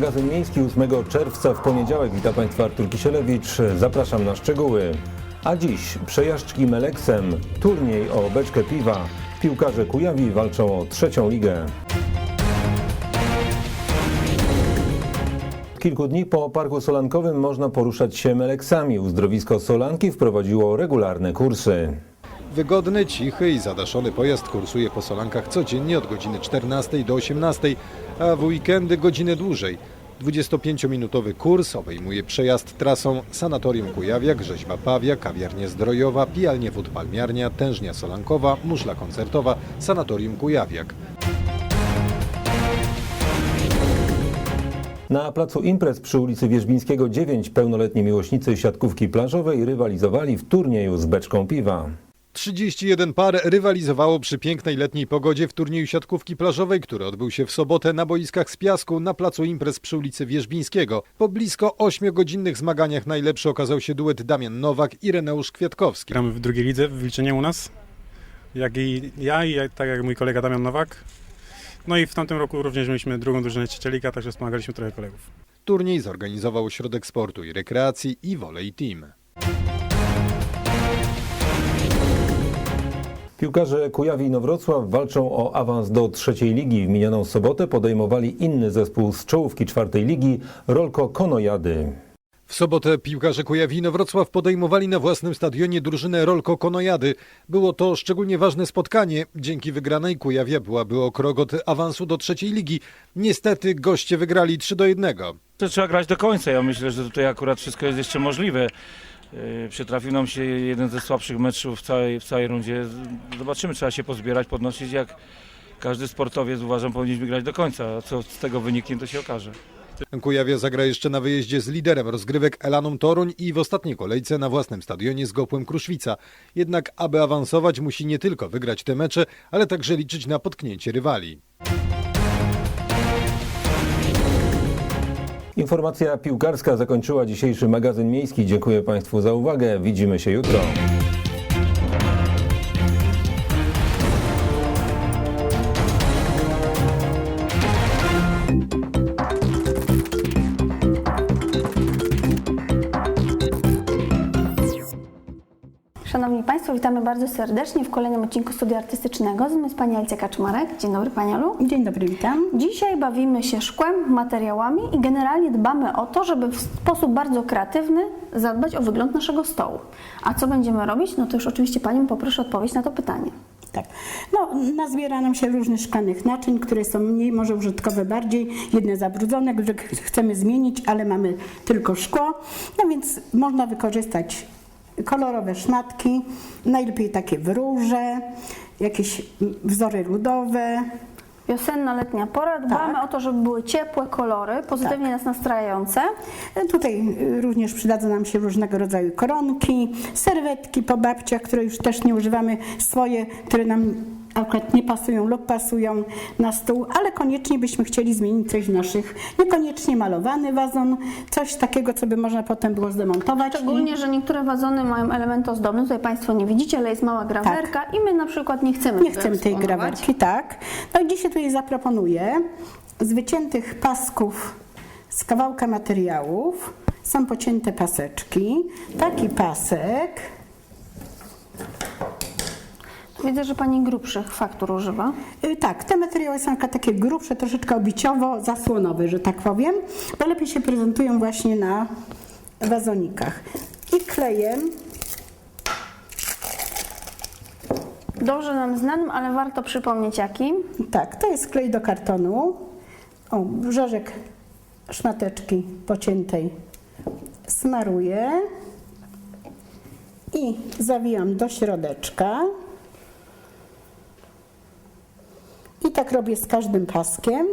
Magazyn Miejski 8 czerwca w poniedziałek. Witam Państwa Artur Kisielewicz. Zapraszam na szczegóły. A dziś przejażdżki Meleksem, turniej o beczkę piwa. Piłkarze Kujawi walczą o trzecią ligę. Kilku dni po Parku Solankowym można poruszać się Meleksami. Uzdrowisko Solanki wprowadziło regularne kursy. Wygodny, cichy i zadaszony pojazd kursuje po Solankach codziennie od godziny 14 do 18, a w weekendy godzinę dłużej. 25-minutowy kurs obejmuje przejazd trasą Sanatorium Kujawiak, Rzeźba Pawia, Kawiarnia Zdrojowa, Pijalnie Wód Palmiarnia, Tężnia Solankowa, Muszla Koncertowa, Sanatorium Kujawiak. Na placu imprez przy ulicy Wierzbińskiego 9 pełnoletni miłośnicy siatkówki plażowej rywalizowali w turnieju z beczką piwa. 31 par rywalizowało przy pięknej letniej pogodzie w turnieju siatkówki plażowej, który odbył się w sobotę na boiskach z piasku na placu imprez przy ulicy Wierzbińskiego. Po blisko 8-godzinnych zmaganiach najlepszy okazał się duet Damian Nowak i Reneusz Kwiatkowski. Gramy w drugiej lidze w Wilczynie u nas. Jak i ja i tak jak mój kolega Damian Nowak. No i w tamtym roku również mieliśmy drugą drużynę liga, także wspomagaliśmy trochę kolegów. Turniej zorganizował Ośrodek Sportu i Rekreacji i Volley Team. Piłkarze Kujawi i Nowrocław walczą o awans do trzeciej ligi. W minioną sobotę podejmowali inny zespół z czołówki czwartej ligi, Rolko Konojady. W sobotę piłkarze Kujawino Wrocław podejmowali na własnym stadionie drużynę Rolko Konojady. Było to szczególnie ważne spotkanie. Dzięki wygranej Kujawia byłaby o krok od awansu do trzeciej ligi. Niestety goście wygrali 3 do 1. To trzeba grać do końca. Ja myślę, że tutaj akurat wszystko jest jeszcze możliwe. Yy, Przytrafił nam się jeden ze słabszych meczów w całej, w całej rundzie. Zobaczymy, trzeba się pozbierać, podnosić. Jak każdy sportowiec uważam, powinniśmy grać do końca. Co z tego wyniknie, to się okaże. Kujawia zagra jeszcze na wyjeździe z liderem rozgrywek Elaną Toruń i w ostatniej kolejce na własnym stadionie z Gopłem Kruszwica. Jednak aby awansować musi nie tylko wygrać te mecze, ale także liczyć na potknięcie rywali. Informacja piłkarska zakończyła dzisiejszy magazyn miejski. Dziękuję Państwu za uwagę. Widzimy się jutro. Szanowni Państwo, witamy bardzo serdecznie w kolejnym odcinku Studia Artystycznego. Z jest Pani Alicja Kaczmarek. Dzień dobry Pani Alu. Dzień dobry, witam. Dzisiaj bawimy się szkłem, materiałami i generalnie dbamy o to, żeby w sposób bardzo kreatywny zadbać o wygląd naszego stołu. A co będziemy robić? No to już oczywiście Panią poproszę odpowiedź na to pytanie. Tak. No, nazbiera nam się różnych szklanych naczyń, które są mniej może użytkowe bardziej, jedne zabrudzone, które ch- chcemy zmienić, ale mamy tylko szkło. No więc można wykorzystać kolorowe szmatki, najlepiej takie w róże, jakieś wzory ludowe. Wiosenna, letnia pora. Dbamy Tak. o to, żeby były ciepłe kolory, pozytywnie nas nastrajające. Tutaj również przydadzą nam się różnego rodzaju koronki, serwetki po babciach, które już też nie używamy, swoje, które nam akurat nie pasują lub pasują na stół, ale koniecznie byśmy chcieli zmienić coś w naszych, niekoniecznie malowany wazon, coś takiego, co by można potem było zdemontować. Szczególnie, że niektóre wazony mają elementy ozdobne. Tutaj Państwo nie widzicie, ale jest mała grawerka i my na przykład nie chcemy Tak. Nie chcemy tej grawerki, tak. No i dzisiaj tutaj zaproponuję z wyciętych pasków z kawałka materiałów są pocięte paseczki. Taki pasek Widzę, że Pani grubszych faktur używa. Y, Tak, te materiały są takie grubsze, troszeczkę obiciowo-zasłonowe, że tak powiem, bo lepiej się prezentują właśnie na wazonikach. I klejem, Dobrze nam znanym, ale warto przypomnieć jakim. tak, to jest klej do kartonu. O, brzożek szmateczki pociętej smaruję i zawijam do środeczka. I tak robię z każdym paskiem.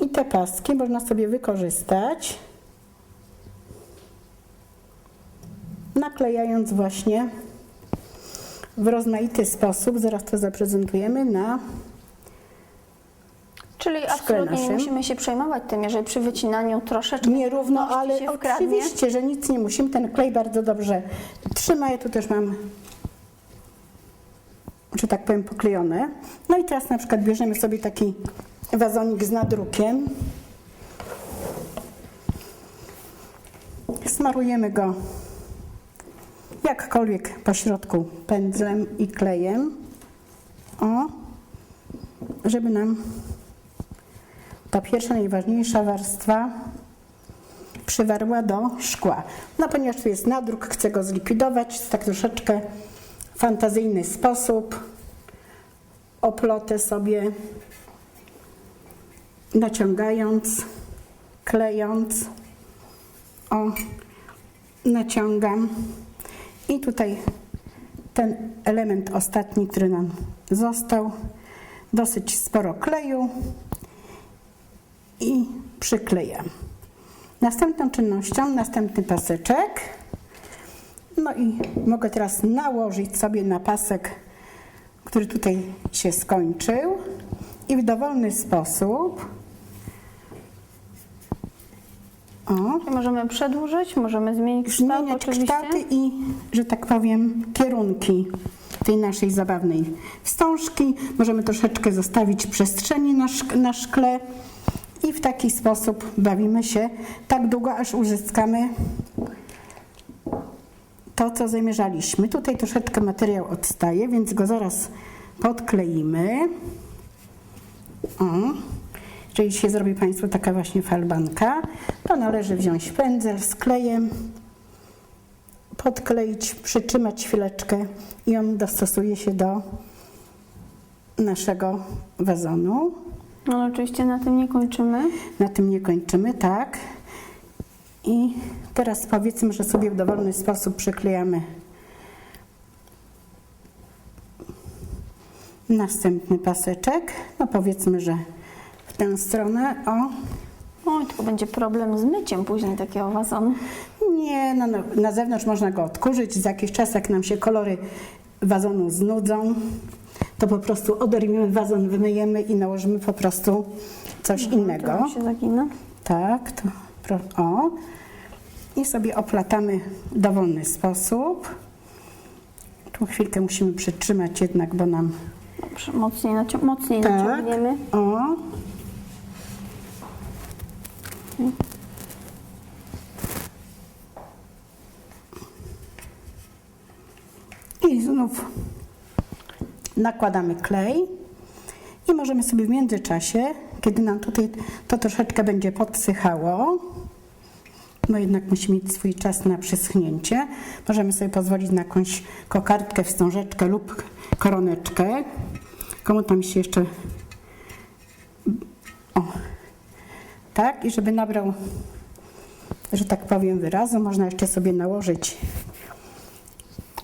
I te paski można sobie wykorzystać, naklejając właśnie w rozmaity sposób. Zaraz to zaprezentujemy na Czyli absolutnie nie naszym. musimy się przejmować tym, jeżeli przy wycinaniu troszeczkę nierówno, ale oczywiście, że nic nie musimy. Ten klej bardzo dobrze trzyma. Ja tu też mam, że tak powiem, poklejone. No i teraz na przykład bierzemy sobie taki wazonik z nadrukiem. Smarujemy go jakkolwiek po środku pędzlem i klejem. O, żeby nam ta pierwsza, najważniejsza warstwa przywarła do szkła. No ponieważ tu jest nadruk, chcę go zlikwidować w tak troszeczkę fantazyjny sposób. Oplotę sobie naciągając, klejąc. O, naciągam. I tutaj ten element ostatni, który nam został, dosyć sporo kleju i przyklejam. Następną czynnością, następny paseczek. No i mogę teraz nałożyć sobie na pasek, który tutaj się skończył i w dowolny sposób o, Możemy przedłużyć, możemy zmienić kształt zmieniać oczywiście. kształty i, że tak powiem, kierunki tej naszej zabawnej wstążki. Możemy troszeczkę zostawić przestrzeni na, szk- na szkle i w taki sposób bawimy się tak długo, aż uzyskamy to, co zamierzaliśmy. Tutaj troszeczkę materiał odstaje, więc go zaraz podkleimy. O. Jeżeli się zrobi Państwu taka właśnie falbanka, to należy wziąć pędzel z klejem, podkleić, przytrzymać chwileczkę i on dostosuje się do naszego wazonu. No oczywiście na tym nie kończymy. Na tym nie kończymy, tak. I teraz powiedzmy, że sobie w dowolny sposób przyklejamy następny paseczek. No powiedzmy, że w tę stronę, o. Oj, tylko będzie problem z myciem później takiego wazonu. Nie, no, no, na zewnątrz można go odkurzyć. Za jakiś czas, jak nam się kolory wazonu znudzą, to po prostu oderwiemy wazon, wymyjemy i nałożymy po prostu coś innego. To się zagina. Tak, to o. I sobie oplatamy w dowolny sposób. Tu chwilkę musimy przytrzymać jednak, bo nam Dobrze, mocniej, nacią- mocniej tak. naciągniemy. O. I znów nakładamy klej i możemy sobie w międzyczasie, kiedy nam tutaj to troszeczkę będzie podsychało, bo jednak musi mieć swój czas na przyschnięcie, możemy sobie pozwolić na jakąś kokardkę, wstążeczkę lub koroneczkę. Komu tam się jeszcze o, tak, i żeby nabrał, że tak powiem, wyrazu, można jeszcze sobie nałożyć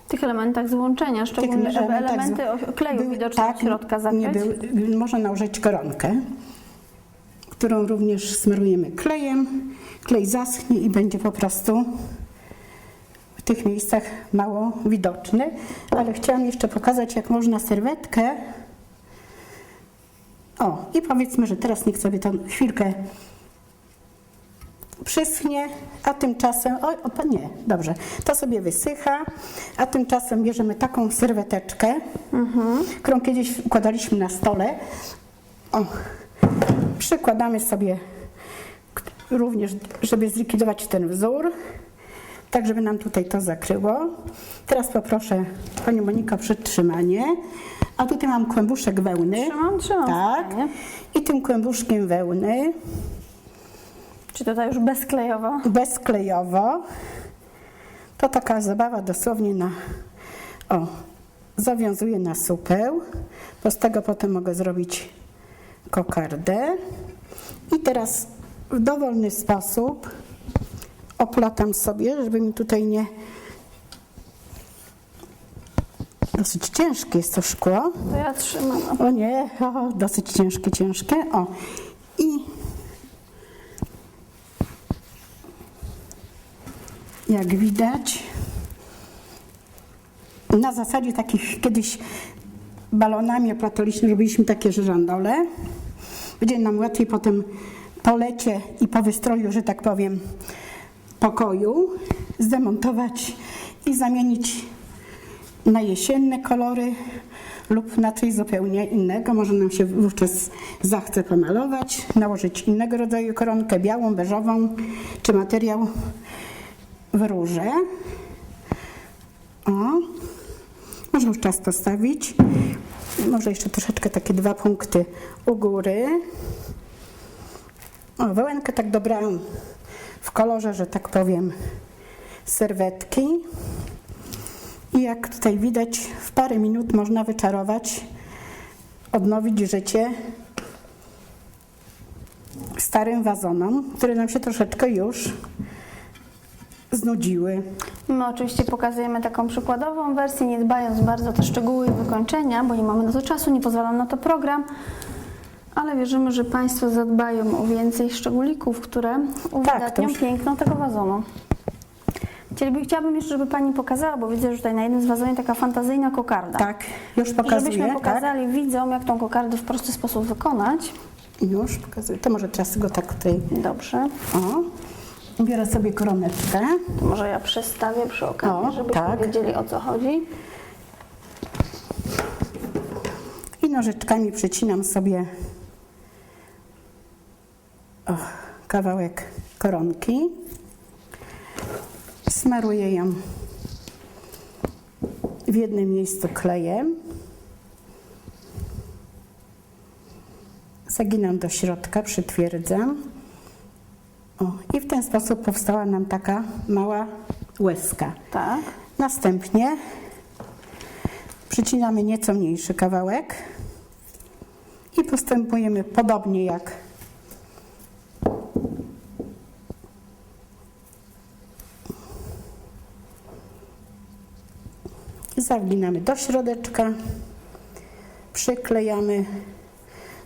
tych elementach złączenia, szczególnie, żeby elementy kleju były- widoczne tak, od środka Nie zakryć. były, można nałożyć koronkę, którą również smarujemy klejem. Klej zaschnie i będzie po prostu w tych miejscach mało widoczny. Ale chciałam jeszcze pokazać, jak można serwetkę. O, i powiedzmy, że teraz niech sobie to chwilkę przyschnie, a tymczasem, oj, o, nie, dobrze, to sobie wysycha, a tymczasem bierzemy taką serweteczkę, którą kiedyś układaliśmy na stole. O, przykładamy sobie również, żeby zlikwidować ten wzór, tak żeby nam tutaj to zakryło. Teraz poproszę Panią Monikę o przytrzymanie, a tutaj mam kłębuszek wełny. Trzymam, trzymam Tak, i tym kłębuszkiem wełny Czy tutaj już bezklejowo? bezklejowo. To taka zabawa dosłownie na. O, zawiązuję na supeł, bo z tego potem mogę zrobić kokardę. I teraz w dowolny sposób oplatam sobie, żeby mi tutaj nie. Dosyć ciężkie jest to szkło. To ja trzymam. O nie, o, dosyć ciężkie, ciężkie. O, i jak widać, na zasadzie takich kiedyś balonami oplataliśmy, robiliśmy takie żyrandole. Będzie nam łatwiej potem po lecie i po wystroju, że tak powiem, pokoju zdemontować i zamienić na jesienne kolory lub na coś zupełnie innego. Może nam się wówczas zachce pomalować, nałożyć innego rodzaju koronkę, białą, beżową, czy materiał w róże. O, może już czas postawić. Może jeszcze troszeczkę takie dwa punkty u góry. O, wełenkę tak dobrałam w kolorze, że tak powiem, serwetki. I jak tutaj widać, w parę minut można wyczarować, odnowić życie starym wazonom, które nam się troszeczkę już znudziły. My oczywiście pokazujemy taką przykładową wersję, nie dbając bardzo o te szczegóły i wykończenia, bo nie mamy na to czasu, nie pozwala na to program. Ale wierzymy, że Państwo zadbają o więcej szczególików, które uwydatnią już. piękno tego wazonu. Chcieliby, chciałabym jeszcze, żeby Pani pokazała, bo widzę, że tutaj na jednym z wazonów taka fantazyjna kokarda. Tak, już pokazuję. Żebyśmy tak? pokazali widzom, jak tą kokardę w prosty sposób wykonać. Już pokazuję. To może teraz go tak tutaj. Dobrze. O. Biorę sobie koroneczkę. Może ja przestawię przy okazji, O, żebyśmy tak. wiedzieli o co chodzi. I nożyczkami przycinam sobie o, kawałek koronki. Smaruję ją w jednym miejscu klejem. Zaginam do środka, przytwierdzam. O, I w ten sposób powstała nam taka mała łezka. Tak. Następnie przycinamy nieco mniejszy kawałek i postępujemy podobnie jak zawinamy do środeczka, przyklejamy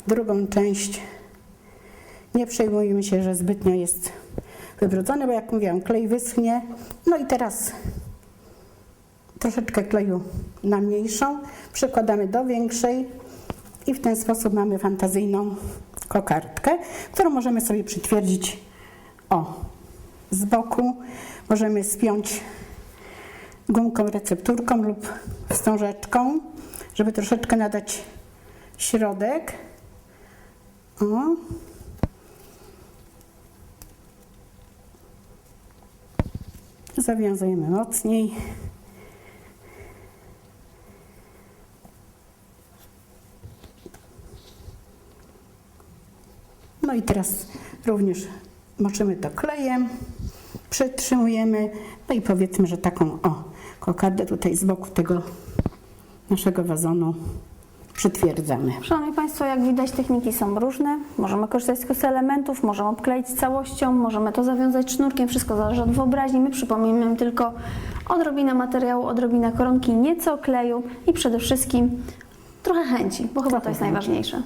drugą część. Nie przejmujemy się, że zbytnio jest wybrudzony, bo jak mówiłam, klej wyschnie. No i teraz troszeczkę kleju na mniejszą, przykładamy do większej i w ten sposób mamy fantazyjną kokardkę, którą możemy sobie przytwierdzić o z boku. Możemy spiąć gumką recepturką lub wstążeczką, żeby troszeczkę nadać środek. O. Zawiązujemy mocniej. No i teraz również moczymy to klejem, przytrzymujemy, no i powiedzmy, że taką o kokardę tutaj z boku tego naszego wazonu przytwierdzamy. Szanowni Państwo, jak widać techniki są różne. Możemy korzystać z elementów, możemy obkleić całością, możemy to zawiązać sznurkiem, wszystko zależy od wyobraźni. My przypomnijmy tylko odrobinę materiału, odrobinę koronki, nieco kleju i przede wszystkim trochę chęci, bo chyba to jest najważniejsze.